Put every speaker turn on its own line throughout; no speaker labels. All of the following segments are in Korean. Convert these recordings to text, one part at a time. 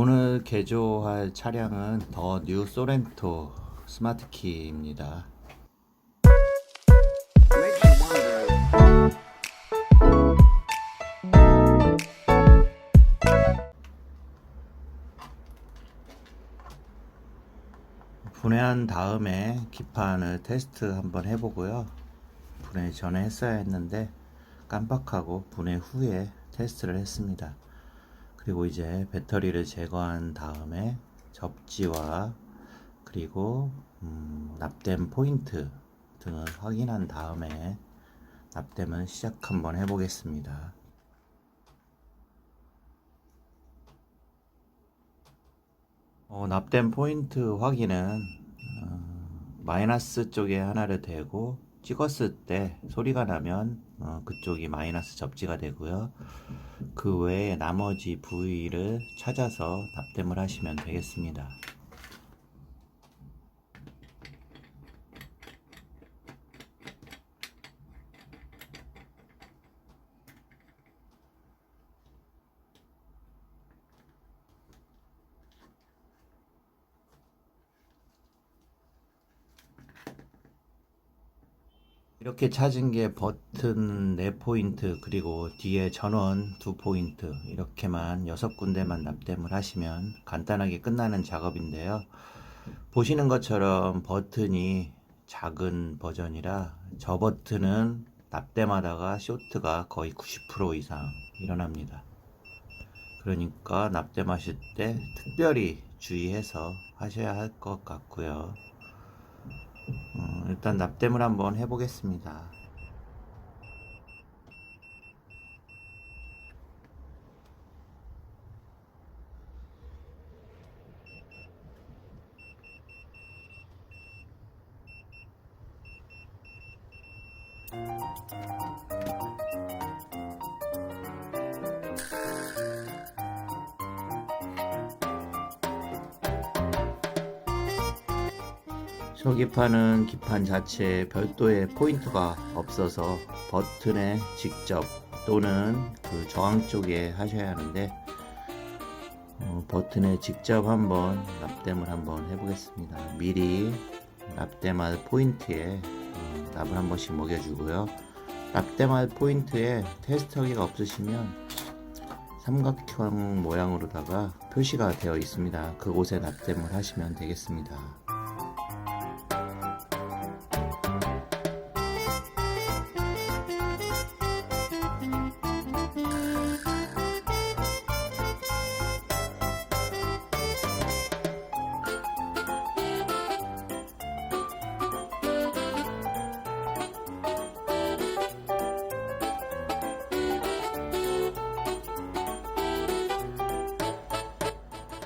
오늘 개조할 차량은 더 뉴 소렌토 스마트키입니다. 분해한 다음에 기판을 테스트 한번 해보고요. 분해 전에 했어야 했는데 깜빡하고 분해 후에 테스트를 했습니다. 그리고 이제 배터리를 제거한 다음에 접지와 그리고 음, 납땜 포인트 등을 확인한 다음에 납땜을 시작 한번 해보겠습니다. 어, 납땜 포인트 확인은 어, 마이너스 쪽에 하나를 대고 찍었을 때 소리가 나면 어, 그쪽이 마이너스 접지가 되고요. 그 외에 나머지 부위를 찾아서 납땜을 하시면 되겠습니다. 이렇게 찾은 게 버튼 4포인트 그리고 뒤에 전원 2포인트 이렇게만 6군데만 납땜을 하시면 간단하게 끝나는 작업인데요. 보시는 것처럼 버튼이 작은 버전이라 저 버튼은 납땜하다가 쇼트가 거의 90% 이상 일어납니다. 그러니까 납땜하실 때 특별히 주의해서 하셔야 할 것 같고요. 어, 일단 납땜을 한번 해보겠습니다. 저 기판은 기판 자체에 별도의 포인트가 없어서 버튼에 직접 또는 그 저항 쪽에 하셔야 하는데 어, 버튼에 직접 한번 납땜을 한번 해보겠습니다. 미리 납땜할 포인트에 어, 납을 한 번씩 먹여주고요. 납땜할 포인트에 테스터기가 없으시면 삼각형 모양으로다가 표시가 되어 있습니다. 그곳에 납땜을 하시면 되겠습니다.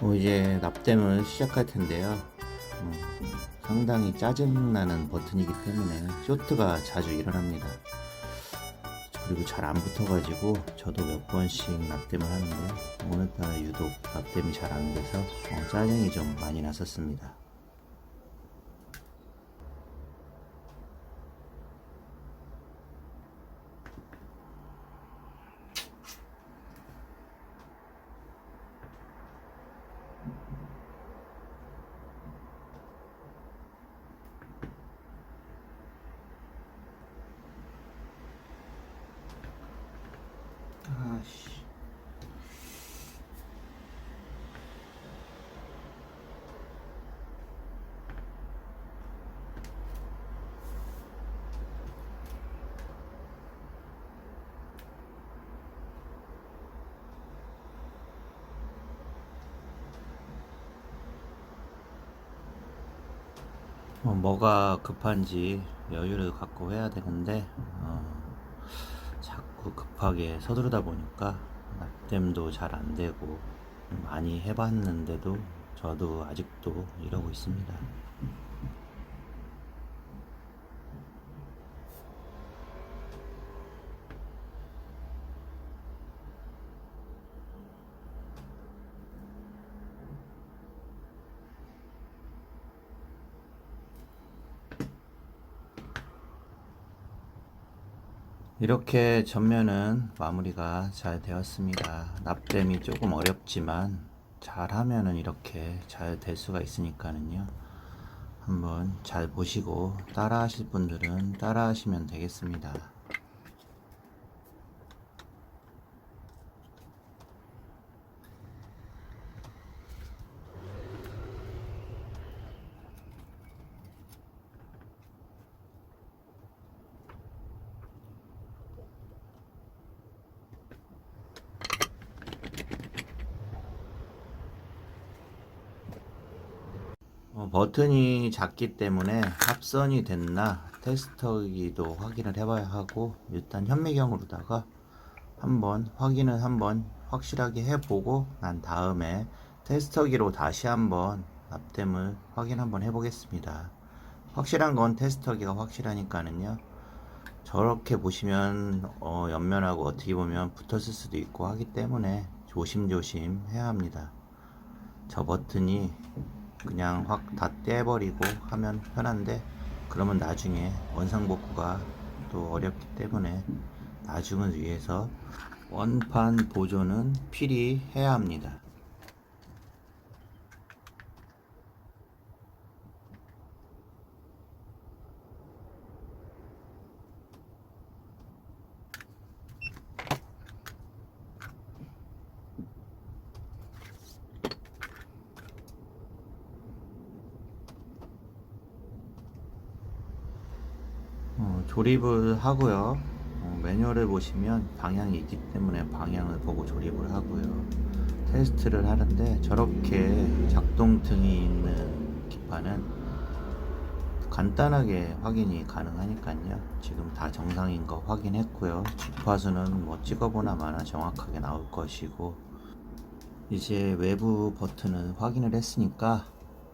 어, 이제 납땜을 시작할 텐데요. 음, 상당히 짜증나는 버튼이기 때문에 쇼트가 자주 일어납니다. 그리고 잘 안 붙어가지고 저도 몇 번씩 납땜을 하는데 오늘따라 유독 납땜이 잘 안 돼서 어, 짜증이 좀 많이 났었습니다. 아씨. 어, 뭐가 급한지 여유를 갖고 해야 되는데 어, 급하게 서두르다 보니까 납땜도 잘 안 되고 많이 해봤는데도 저도 아직도 이러고 있습니다. 이렇게 전면은 마무리가 잘 되었습니다. 납땜이 조금 어렵지만 잘 하면은 이렇게 잘 될 수가 있으니까는요. 한번 잘 보시고 따라 하실 분들은 따라 하시면 되겠습니다. 어, 버튼이 작기 때문에 합선이 됐나 테스터기도 확인을 해봐야 하고 일단 현미경으로다가 한번 확인을 한번 확실하게 해보고 난 다음에 테스터기로 다시 한번 납땜을 확인 한번 해보겠습니다. 확실한 건 테스터기가 확실하니까는요. 저렇게 보시면 어, 옆면하고 어떻게 보면 붙었을 수도 있고 하기 때문에 조심조심 해야 합니다. 저 버튼이 그냥 확 다 떼버리고 하면 편한데 그러면 나중에 원상복구가 또 어렵기 때문에 나중을 위해서 원판 보존은 필히 해야 합니다. 어, 조립을 하고요. 어, 매뉴얼을 보시면 방향이 있기 때문에 방향을 보고 조립을 하고요. 테스트를 하는데 저렇게 작동등이 있는 기판은 간단하게 확인이 가능하니까요. 지금 다 정상인 거 확인했고요. 주파수는 뭐 찍어보나 마나 정확하게 나올 것이고 이제 외부 버튼을 확인을 했으니까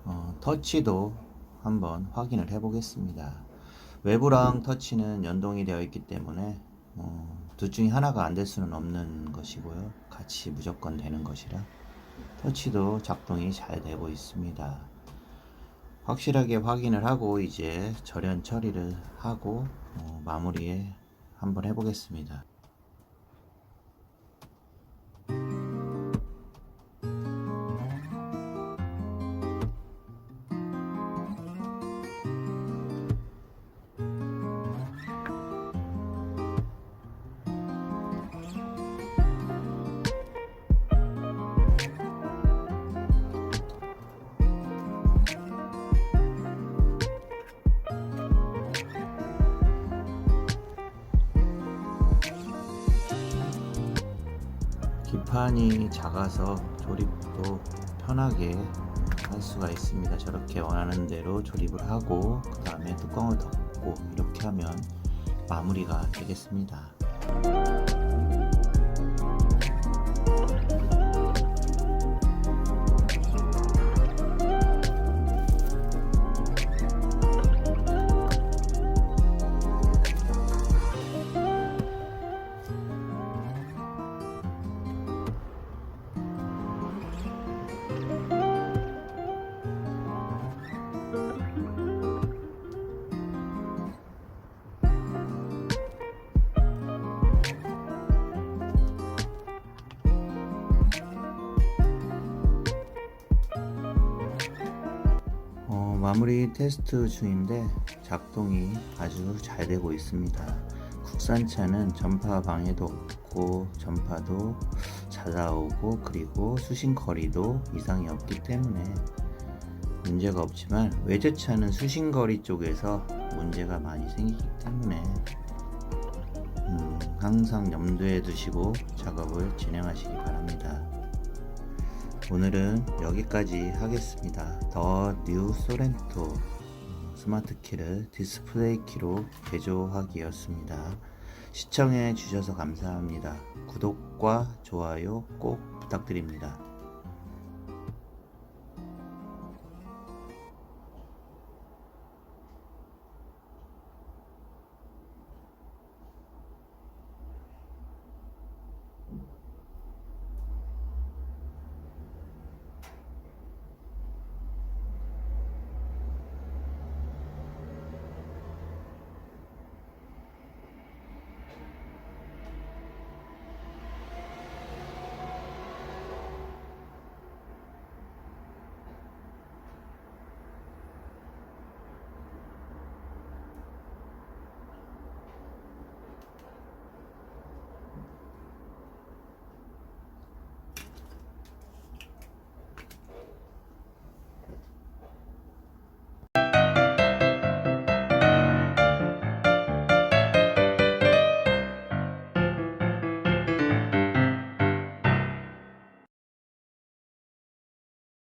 어, 터치도 한번 확인을 해 보겠습니다. 외부랑 터치는 연동이 되어 있기 때문에 어, 둘 중에 하나가 안 될 수는 없는 것이고요. 같이 무조건 되는 것이라 터치도 작동이 잘 되고 있습니다. 확실하게 확인을 하고 이제 절연 처리를 하고 어, 마무리에 한번 해보겠습니다. 기판이 작아서 조립도 편하게 할 수가 있습니다. 저렇게 원하는 대로 조립을 하고 그 다음에 뚜껑을 덮고 이렇게 하면 마무리가 되겠습니다. 마무리 테스트 중인데 작동이 아주 잘 되고 있습니다. 국산차는 전파 방해도 없고 전파도 잘 나오고 그리고 수신 거리도 이상이 없기 때문에 문제가 없지만 외제차는 수신 거리 쪽에서 문제가 많이 생기기 때문에 음, 항상 염두에 두시고 작업을 진행하시기 바랍니다. 오늘은 여기까지 하겠습니다. 더 뉴 소렌토 스마트 키를 디스플레이 키로 개조하기였습니다. 시청해 주셔서 감사합니다. 구독과 좋아요 꼭 부탁드립니다.